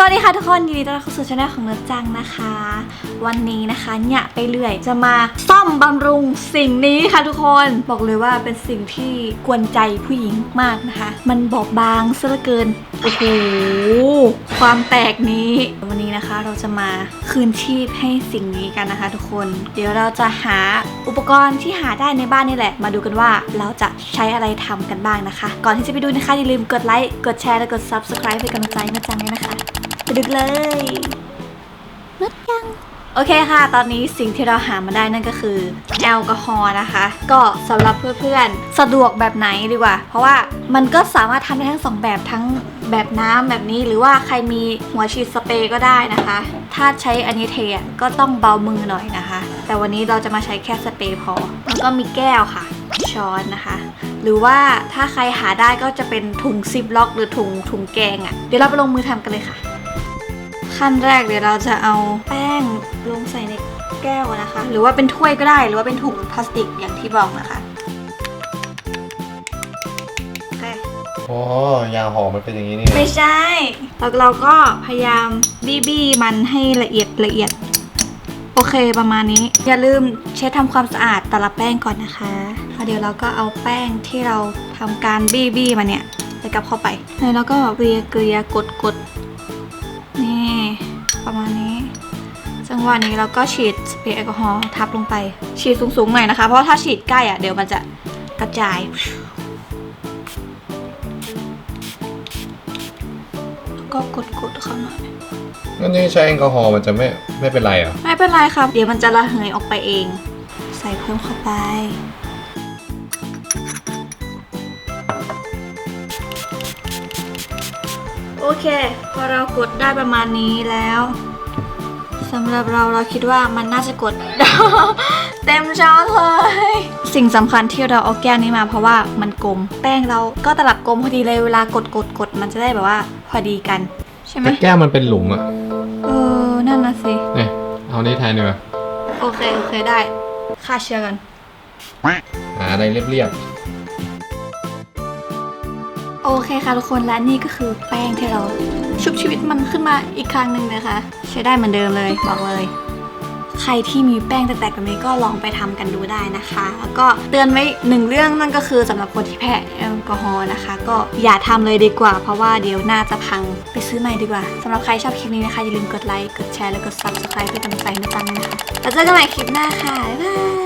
สวัสดีค่ะทุกคนยินดีต้อนรับเข้าสู่ช่องของเนื้อจังนะคะ วันนี้นะคะเนี่ยไปเรื่อยจะมาซ่อมบำรุงสิ่งนี้ค่ะทุกคนบอกเลยว่าเป็นสิ่งที่กวนใจผู้หญิงมากนะคะ มันบอบบางซะเหลือเกินโอ้โหความแตกนี้ วันนี้นะคะเราจะมาคืนชีพให้สิ่งนี้กันนะคะ ทุกคน เดี๋ยวเราจะหาอุปกรณ์ที่หาได้ในบ้านนี่แหละ มาดูกันว่าเราจะใช้อะไรทำกันบ้างนะคะ ก่อนที่จะไปดูนะคะอย่าลืมกดไลค์กดแชร์และกด subscribe เป็นกำลังใจให้นะจังด้วยนะคะ ไปดูเลยนึกยัง โอเคค่ะ ตอนนี้สิ่งที่เราหามาได้นั่นก็คือแอลกอฮอล์นะคะ ก็สำหรับเพื่อนๆ สะดวกแบบไหนดีกว่า เพราะว่ามันก็สามารถทำได้ทั้งสองแบบทั้งแบบน้ำแบบนี้หรือว่าใครมีหัวฉีดสเปรย์ก็ได้นะคะ ถ้าใช้อันนี้เทอะก็ต้องเบามือหน่อยนะคะ แต่วันนี้เราจะมาใช้แค่สเปรย์พอ แล้วก็มีแก้วค่ะ ช้อนนะคะ หรือว่าถ้าใครหาได้ก็จะเป็นถุงซิปล็อก หรือถุงถุงแกงอะ่ะ เดี๋ยวเราไปลงมือทำกันเลยค่ะ ขั้นแรกเดี๋ยวเราจะเอาแป้งลงใส่ในแก้วนะคะ หรือว่าเป็นถ้วยก็ได้หรือว่าเป็นถุงพลาสติกอย่างที่บอกนะคะโอเคอ๋อยาหอมมันเป็นอย่างนี้นี่ไม่ใช่แล้วเราก็พยายามบีบี้มันให้ละเอียดละเอียด โอเคประมาณนี้ อย่าลืมเช็ดทำความสะอาดแต่ละแป้งก่อนนะคะแล้วเดี๋ยวเราก็เอาแป้งที่เราทำการบีบี้มาเนี่ยใส่กลับเข้าไปแล้วก็เกลียเกลียกดกดนี่ ประมาณนี้ จังหวะนี้เราก็ฉีดสเปรย์แอลกอฮอล์ทับลงไป ฉีดสูงๆหน่อยนะคะ เพราะว่าถ้าฉีดใกล้อะเดี๋ยวมันจะกระจายแล้วก็กดๆเข้าหน่อยงั้นนี่ใช้แอลกอฮอล์มันจะไม่ไม่เป็นไรเหรอะ ไม่เป็นไรครับ เดี๋ยวมันจะระเหยออกไปเอง ใส่เพิ่มเข้าไป เค พอเรากดได้ประมาณนี้แล้วสำหรับเราเราคิดว่ามันน่าจะกด เต็มช้อนเลย สิ่งสำคัญที่เราเอาแก้วนี้มาเพราะว่ามันกลม แป้งเราก็ตลับกลมพอดีเลยเวลากดกดกดมันจะได้แบบว่าพอดีกัน ใช่ไหมแต่แก้วมันเป็นหลุมอะเออนั่นนะสิเนี่ยเอานี่แทนดีกว่าโอเค โอเคได้ฆ่าเชื้อกัน หาอะไรเรียบ โอเคค่ะทุกคนและนี่ก็คือแป้งที่เราชุบชีวิตมันขึ้นมาอีกครั้งหนึ่งนะคะ ใช้ได้เหมือนเดิมเลยบอกเลย ใครที่มีแป้งแตกๆแบบนี้ก็ลองไปทำกันดูได้นะคะ แล้วก็เตือนไว้หนึ่งเรื่องนั่นก็คือสำหรับคนที่แพ้แอลกอฮอล์นะคะ ก็อย่าทำเลยดีกว่า เพราะว่าเดี๋ยวหน่าจะพังไปซื้อใหม่ดีกว่าสำหรับใครชอบคลิปนี้นะคะอย่าลืมกดไลค์กดแชร์และกด subscribe เพื่เป็นกำลังใจให้นะจังด้วยนะคะแล้วเจอกันใหม่คลิปหน้าค่ะบ๊ายบาย